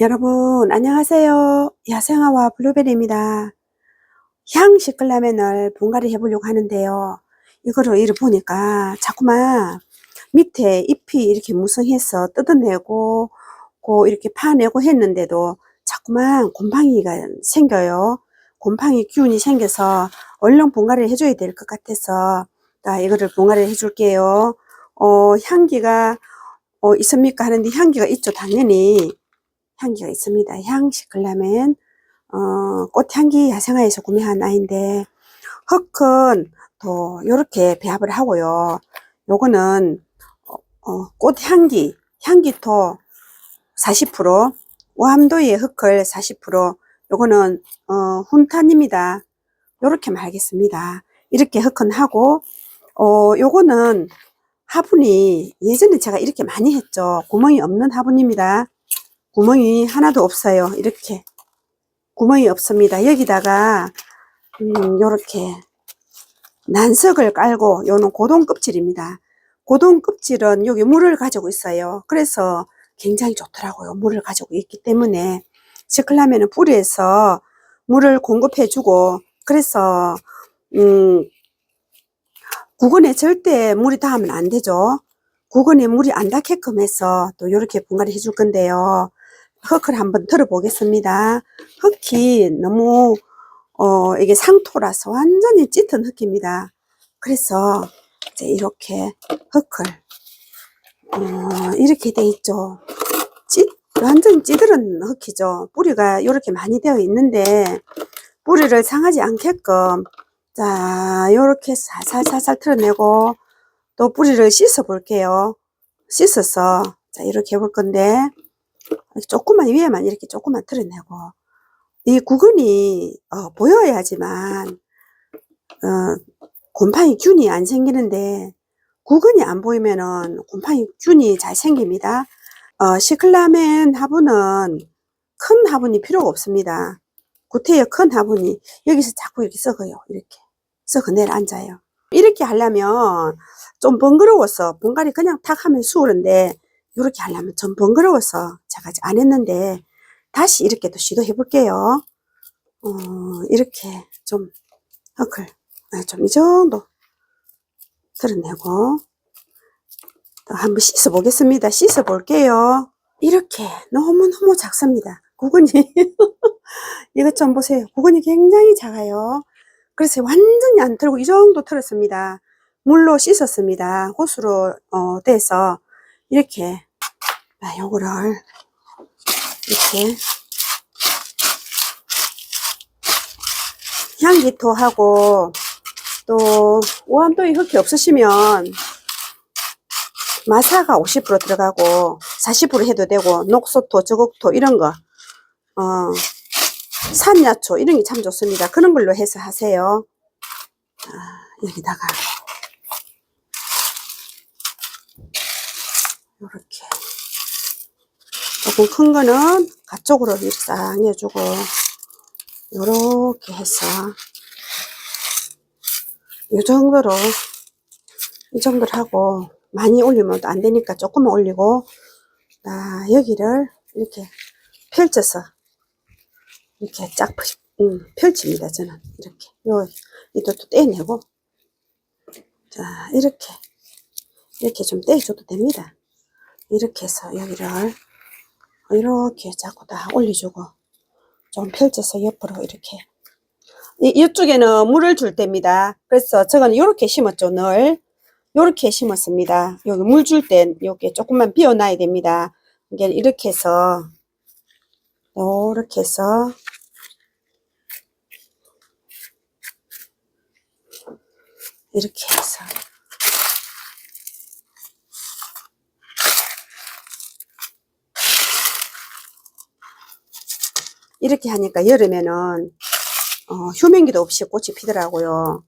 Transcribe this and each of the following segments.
여러분 안녕하세요. 야생아와 블루베리입니다. 향 시클라멘을 분갈이 해보려고 하는데요. 이거를 이렇게 보니까 자꾸만 밑에 잎이 이렇게 무성해서 뜯어내고 고 이렇게 파내고 했는데도 자꾸만 곰팡이가 생겨요. 곰팡이 기운이 생겨서 얼른 분갈이를 해줘야 될 것 같아서 자, 이거를 분갈이를 해줄게요. 어, 향기가 어, 있습니까? 하는데 향기가 있죠 당연히 향기가 있습니다. 향 시클라멘 어, 꽃향기 야생화에서 구매한 아이인데 흙은 또 이렇게 배합을 하고요. 요거는 어, 어, 꽃향기 향기토 40% 오함도의 흙을 40% 요거는 어, 훈탄입니다. 요렇게 말겠습니다. 이렇게 흙은 하고 어, 요거는 화분이 예전에 제가 이렇게 많이 했죠. 구멍이 없는 화분입니다. 구멍이 하나도 없어요. 이렇게 구멍이 없습니다. 여기다가 음, 요렇게 난석을 깔고 요는 고동 껍질입니다. 고동 껍질은 여기 물을 가지고 있어요. 그래서 굉장히 좋더라고요. 물을 가지고 있기 때문에 시클라멘은 뿌리에서 물을 공급해 주고 그래서 음, 구근에 절대 물이 닿으면 안 되죠. 구근에 물이 안 닿게끔 해서 또 이렇게 분갈이 해줄 건데요. 흙을 한번 털어보겠습니다. 흙이 너무 어 이게 상토라서 완전히 짙은 흙입니다. 그래서 이제 이렇게 흙을 어 이렇게 돼 있죠. 찌 완전 찌들은 흙이죠. 뿌리가 이렇게 많이 되어 있는데 뿌리를 상하지 않게끔 자 이렇게 살살살살 털어내고 또 뿌리를 씻어 볼게요. 씻어서 자 이렇게 해볼 건데 조금만 위에만 이렇게 조금만 털어내고 이 구근이 어, 보여야지만 어, 곰팡이 균이 안 생기는데 구근이 안 보이면은 곰팡이 균이 잘 생깁니다. 어, 시클라멘 화분은 큰 화분이 필요가 없습니다. 구태여 큰 화분이 여기서 자꾸 이렇게 썩어요. 이렇게 썩어 내려앉아요. 이렇게 하려면 좀 번거로워서 분갈이 그냥 탁 하면 수월한데 이렇게 하려면 좀 번거로워서 제가 아직 안 했는데 다시 이렇게 또 시도해 볼게요. 어, 이렇게 좀 흙을 좀이 정도 털어내고 또 한번 씻어 보겠습니다. 씻어 볼게요. 이렇게 너무너무 작습니다. 구근이 이것 좀 보세요. 구근이 굉장히 작아요. 그래서 완전히 안 털고 이 정도 털었습니다. 물로 씻었습니다. 호수로 어, 돼서 이렇게 아, 요거를 이렇게 향기토하고 또 오암도이 흙이 없으시면 마사가 50% 들어가고 40% 해도 되고 녹소토, 저곡토 이런 거 어, 산야초 이런 게 참 좋습니다. 그런 걸로 해서 하세요. 아, 여기다가 이렇게. 조금 큰 거는 가쪽으로 이렇게 싹 내주고 요렇게 해서. 이 정도로 이 정도로 하고 많이 올리면 또안 되니까 조금만 올리고 아, 여기를 이렇게 펼쳐서 이렇게 쫙 음, 펼칩니다 저는. 이렇게. 요 이도 또 떼내고. 자 이렇게. 이렇게 좀 떼줘도 됩니다 이렇게 해서 여기를 이렇게 자꾸 다 올려주고 좀 펼쳐서 옆으로 이렇게 이, 이쪽에는 물을 줄 때입니다. 그래서 저거는 이렇게 심었죠, 늘. 이렇게 심었습니다. 여기 물 줄 땐 이렇게 조금만 비워놔야 됩니다. 이게 이렇게 해서 이렇게 해서 이렇게 해서 이렇게 하니까 여름에는 어, 휴men기도 없이 꽃이 피더라고요.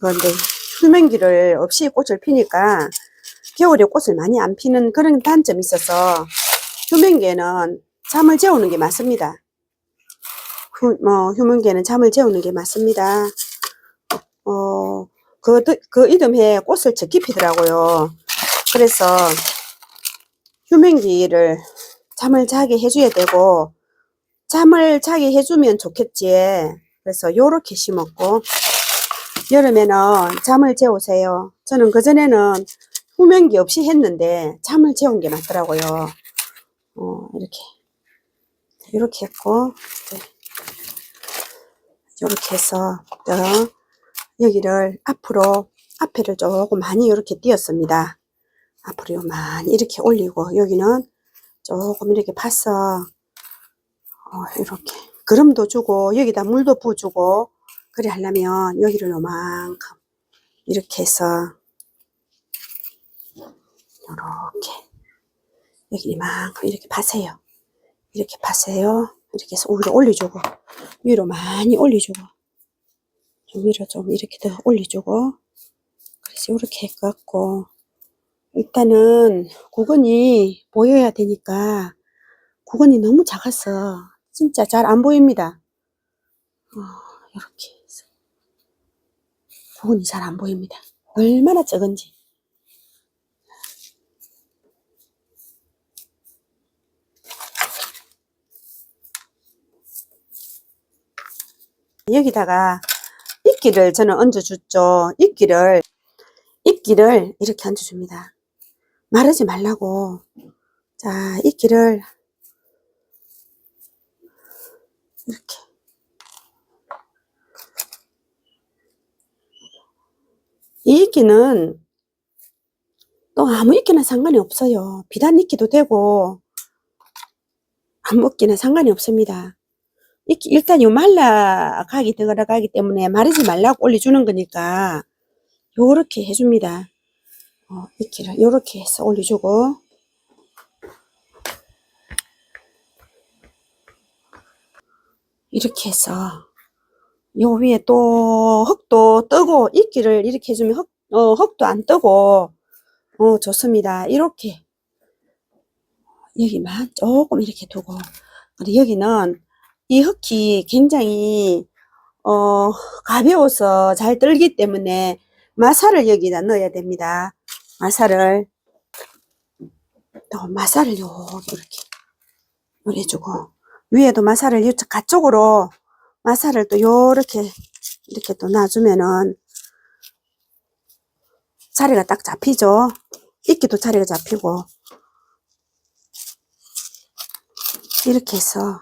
그런데 휴men기를 없이 꽃을 피니까 겨울에 꽃을 많이 안 피는 그런 단점이 있어서 휴men기에는 잠을 재우는 게 맞습니다. 휴, 뭐, 휴men기에는 잠을 재우는 게 맞습니다. 어, 그, 그 이듬해 꽃을 적게 피더라고요. 그래서 휴men기를 잠을 자게 해줘야 되고 잠을 자게 해주면 좋겠지. 그래서 요렇게 심었고 여름에는 잠을 재우세요. 저는 그전에는 후면기 없이 했는데 잠을 재운 게 맞더라고요. 어, 이렇게 이렇게 했고 네. 이렇게 해서 또 여기를 앞으로 앞에를 조금 많이 이렇게 띄었습니다. 앞으로 많이 이렇게 올리고 여기는 조금 이렇게 파서 어, 이렇게 그름도 주고 여기다 물도 부어주고 그래 하려면 여기를 요만큼 이렇게 해서 요렇게 여기 이만큼 이렇게 파세요. 이렇게 파세요. 이렇게 해서 위로 올려주고 위로 많이 올려주고 좀 위로 좀 이렇게 더 올려주고 그래서 이렇게 해갖고 일단은 구근이 보여야 되니까 구근이 너무 작아서 진짜 잘 안 보입니다. 어, 이렇게 해서 구근이 잘 안 보입니다. 얼마나 적은지. 여기다가 이끼를 저는 얹어줬죠. 이끼를, 이끼를 이렇게 얹어줍니다. 마르지 말라고. 자, 이끼를 이렇게. 이 이끼는 또 아무 이끼나 상관이 없어요. 비단 이끼도 되고, 아무 이끼나 상관이 없습니다. 이끼, 일단 요 말라가기 들어가기 때문에 마르지 말라고 올려주는 거니까, 요렇게 해줍니다. 어, 이렇게 요렇게 해서 올려주고 이렇게 해서 요 위에 또 흙도 뜨고 이끼를 이렇게 해주면 흙, 어, 흙도 안 뜨고 어, 좋습니다. 이렇게 여기만 조금 이렇게 두고 그리고 여기는 이 흙이 굉장히 어, 가벼워서 잘 들기 때문에 마사를 여기다 넣어야 됩니다. 마사를 또 마사를 여기 이렇게 요래주고 위에도 마사를 이쪽 가쪽으로 마사를 또 요렇게 이렇게 또 놔주면은 자리가 딱 잡히죠. 이끼도 자리가 잡히고 이렇게 해서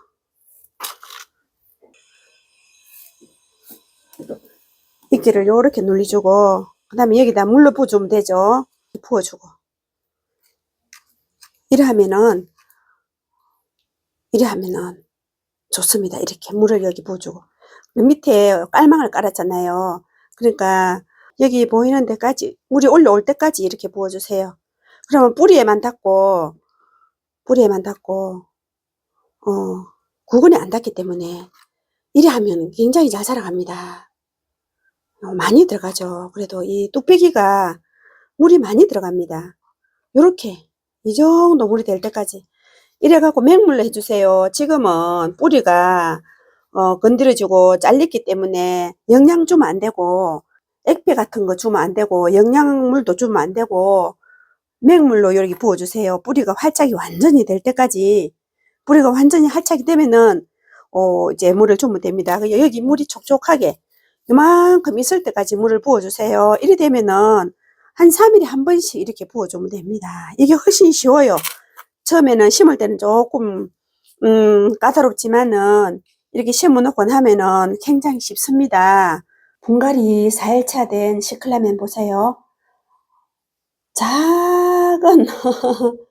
이끼를 요렇게 눌리주고 그 다음에 여기다 물로 부어주면 되죠. 부어주고 이래 하면은 이래 하면은 좋습니다. 이렇게 물을 여기 부어주고 밑에 깔망을 깔았잖아요. 그러니까 여기 보이는 데까지 물이 올라올 때까지 이렇게 부어주세요. 그러면 뿌리에만 닿고 뿌리에만 닿고 어 구근이 안 닿기 때문에 이래 하면 굉장히 잘 살아갑니다. 어, 많이 들어가죠. 그래도 이 뚝배기가 물이 많이 들어갑니다. 요렇게 이 정도 물이 될 때까지 이래갖고 맹물로 해주세요. 지금은 뿌리가 어, 건드려지고 잘렸기 때문에 영양 주면 안 되고 액배 같은 거 주면 안 되고 영양물도 주면 안 되고 맹물로 여기 부어주세요. 뿌리가 활짝이 완전히 될 때까지 뿌리가 완전히 활짝이 되면은 어, 이제 물을 주면 됩니다. 여기 물이 촉촉하게 이만큼 있을 때까지 물을 부어주세요. 이래 되면은 한 3일에 한 번씩 이렇게 부어주면 됩니다. 이게 훨씬 쉬워요. 처음에는 심을 때는 조금 음, 까다롭지만은 이렇게 심어놓고 나면은 굉장히 쉽습니다. 분갈이 4일차 된 시클라멘 보세요. 작은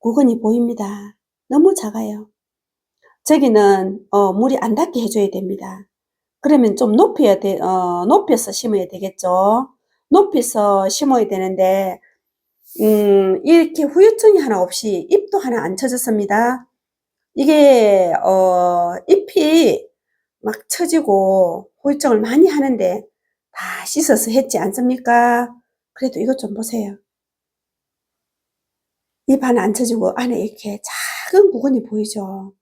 구근이 보입니다. 너무 작아요. 저기는 어, 물이 안 닿게 해줘야 됩니다. 그러면 좀 높여야 돼, 어, 높여서 심어야 되겠죠. 높여서 심어야 되는데 음, 이렇게 후유증이 하나 없이 잎도 하나 안 쳐졌습니다. 이게 어, 잎이 막 처지고 후유증을 많이 하는데 다 씻어서 했지 않습니까? 그래도 이것 좀 보세요. 잎 하나 안 쳐지고 안에 이렇게 작은 부분이 보이죠?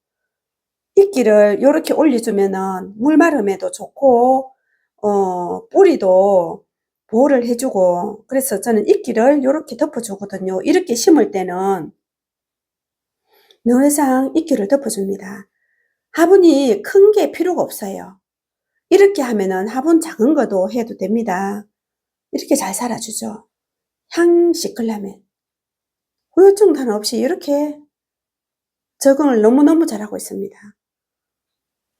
이끼를 이렇게 올려주면은 물 마름에도 좋고 어, 뿌리도 보호를 해주고 그래서 저는 이끼를 이렇게 덮어주거든요. 이렇게 심을 때는 늘상 이끼를 덮어줍니다. 화분이 큰 게 필요가 없어요. 이렇게 하면은 화분 작은 것도 해도 됩니다. 이렇게 잘 살아주죠. 향 시클라멘. 후유증 단 없이 이렇게 적응을 너무너무 잘하고 있습니다.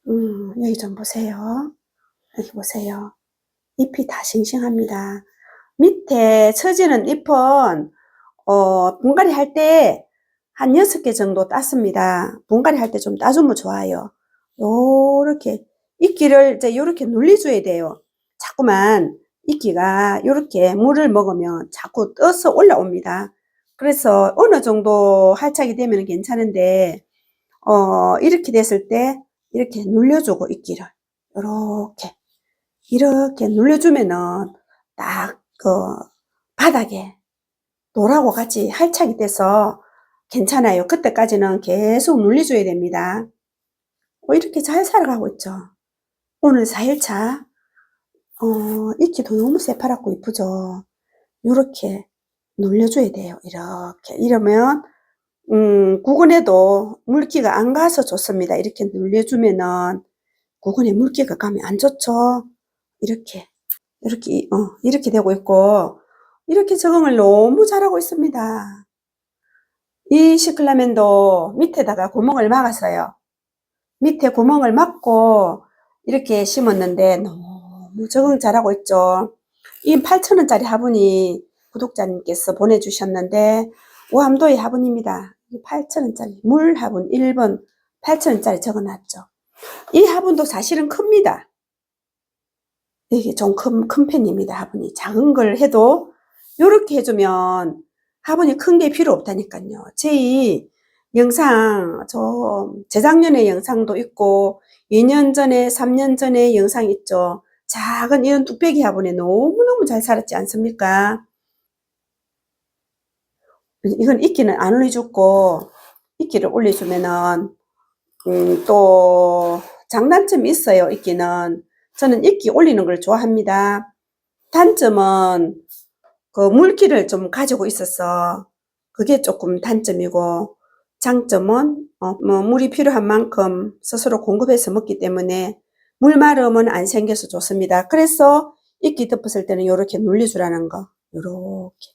음, 여기 좀 보세요. 여기 보세요. 잎이 다 싱싱합니다. 밑에 처지는 잎은 어, 분갈이 할 때 한 6개 정도 땄습니다. 분갈이 할 때 좀 따주면 좋아요. 요렇게 이끼를 이제 요렇게 눌려줘야 돼요. 자꾸만 이끼가 요렇게 물을 먹으면 자꾸 떠서 올라옵니다. 그래서 어느 정도 할착이 되면 괜찮은데 어, 이렇게 됐을 때 이렇게 눌려주고 이끼를 요렇게 이렇게 눌려주면은 딱 그 바닥에 노라고 같이 할착이 돼서 괜찮아요. 그때까지는 계속 눌려줘야 됩니다. 어, 이렇게 잘 살아가고 있죠. 오늘 4일차 어, 이끼도 너무 새파랗고 이쁘죠. 요렇게 눌려줘야 돼요. 이렇게 이러면 음, 구근에도 물기가 안 가서 좋습니다. 이렇게 눌려주면은 구근에 물기가 가면 안 좋죠. 이렇게 이렇게 어, 이렇게 되고 있고 이렇게 적응을 너무 잘하고 있습니다. 이 시클라멘도 밑에다가 구멍을 막았어요. 밑에 구멍을 막고 이렇게 심었는데 너무 적응 잘하고 있죠. 이 8,000원짜리 화분이 구독자님께서 보내주셨는데 오함도의 화분입니다. 8,000원짜리 물 화분 1번 8,000원짜리 적어놨죠. 이 화분도 사실은 큽니다. 이게 좀 큰, 큰 편입니다. 화분이 작은 걸 해도 이렇게 해주면 화분이 큰 게 필요 없다니까요. 제 영상 저 재작년에 영상도 있고 2년 전에 3년 전에 영상 있죠. 작은 이런 뚝배기 화분에 너무너무 잘 살았지 않습니까? 이건 이끼는 안 올려주고 이끼를 올려주면은 음, 또 장단점이 있어요. 이끼는 저는 이끼 올리는 걸 좋아합니다. 단점은 그 물기를 좀 가지고 있어서 그게 조금 단점이고 장점은 어, 뭐 물이 필요한 만큼 스스로 공급해서 먹기 때문에 물 마름은 안 생겨서 좋습니다. 그래서 이끼 덮었을 때는 이렇게 눌려주라는 거. 이렇게.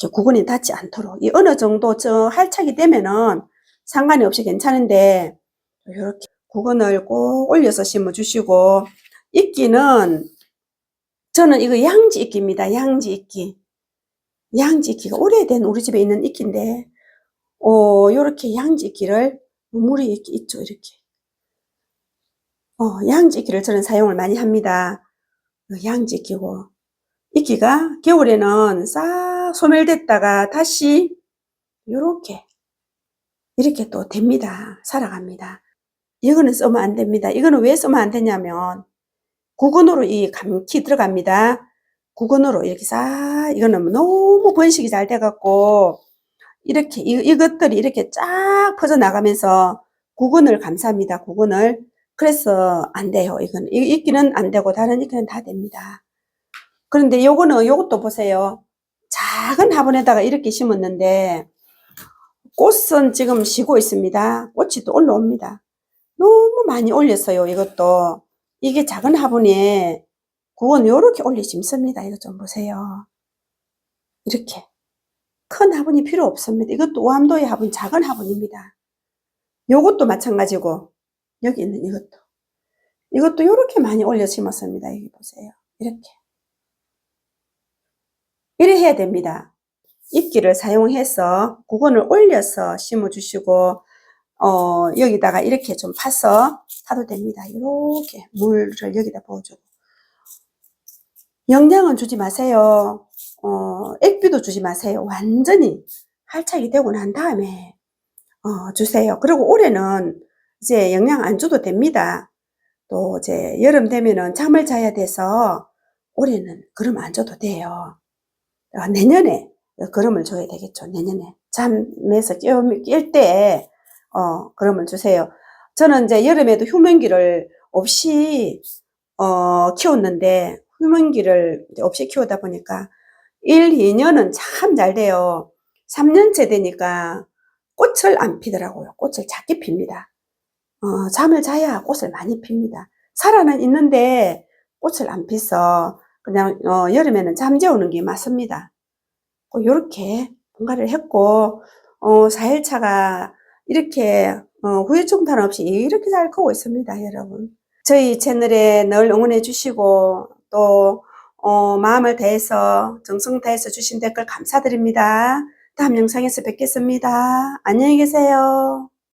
이렇게 구근이 닿지 않도록. 이 어느 정도 저 할착이 되면은 상관이 없이 괜찮은데 이렇게 구근을 꼭 올려서 심어주시고 이끼는 저는 이거 양지 이끼입니다. 양지 이끼. 양지 이끼가 오래된 우리 집에 있는 이끼인데 어 요렇게 양지 이끼를 물이 이렇게 있죠. 이렇게. 어 양지 이끼를 저는 사용을 많이 합니다. 어, 양지 이끼고 이끼가 겨울에는 싹 소멸됐다가 다시 요렇게 이렇게 또 됩니다. 살아갑니다. 이거는 쓰면 안 됩니다. 이거는 왜 쓰면 안 되냐면 구근으로 이 감기 들어갑니다. 구근으로 이렇게 싹 이거는 너무 번식이 잘 돼갖고 이렇게 이, 이것들이 이렇게 쫙 퍼져 나가면서 구근을 감쌉니다. 구근을 그래서 안 돼요. 이건 이 이끼는 안 되고 다른 이끼는 다 됩니다. 그런데 요거는 요것도 보세요. 작은 화분에다가 이렇게 심었는데 꽃은 지금 쉬고 있습니다. 꽃이 또 올라옵니다. 너무 많이 올렸어요. 이것도 이게 작은 화분에 구원 요렇게 올려 심습니다. 이거 좀 보세요. 이렇게 큰 화분이 필요 없습니다. 이것도 오암도의 화분 작은 화분입니다. 요것도 마찬가지고 여기 있는 이것도 이것도 요렇게 많이 올려 심었습니다. 여기 보세요. 이렇게 이래 해야 됩니다. 입기를 사용해서 구근을 올려서 심어 주시고 어, 여기다가 이렇게 좀 파서 타도 됩니다. 이렇게 물을 여기다 부어주고. 영양은 주지 마세요. 어, 액비도 주지 마세요. 완전히 할착이 되고 난 다음에 어, 주세요. 그리고 올해는 이제 영양 안 줘도 됩니다. 또 이제 여름 되면은 잠을 자야 돼서 올해는 그럼 안 줘도 돼요. 어, 내년에 그럼을 줘야 되겠죠. 내년에 잠에서 깰 때, 어, 그럼을 주세요. 저는 이제 여름에도 휴men기를 없이, 어, 키웠는데, 휴men기를 없이 키우다 보니까 1, 2년은 참 잘 돼요. 3년째 되니까 꽃을 안 피더라고요. 꽃을 작게 핍니다. 어, 잠을 자야 꽃을 많이 핍니다. 살아는 있는데 꽃을 안 피서 그냥 어, 여름에는 잠 재우는 게 맞습니다. 이렇게 뭔가를 했고 어, 4일차가 이렇게 어, 후유증탄 없이 이렇게 잘 크고 있습니다, 여러분. 저희 채널에 늘 응원해 주시고 또 어, 마음을 다해서 정성 다해서 주신 댓글 감사드립니다. 다음 영상에서 뵙겠습니다. 안녕히 계세요.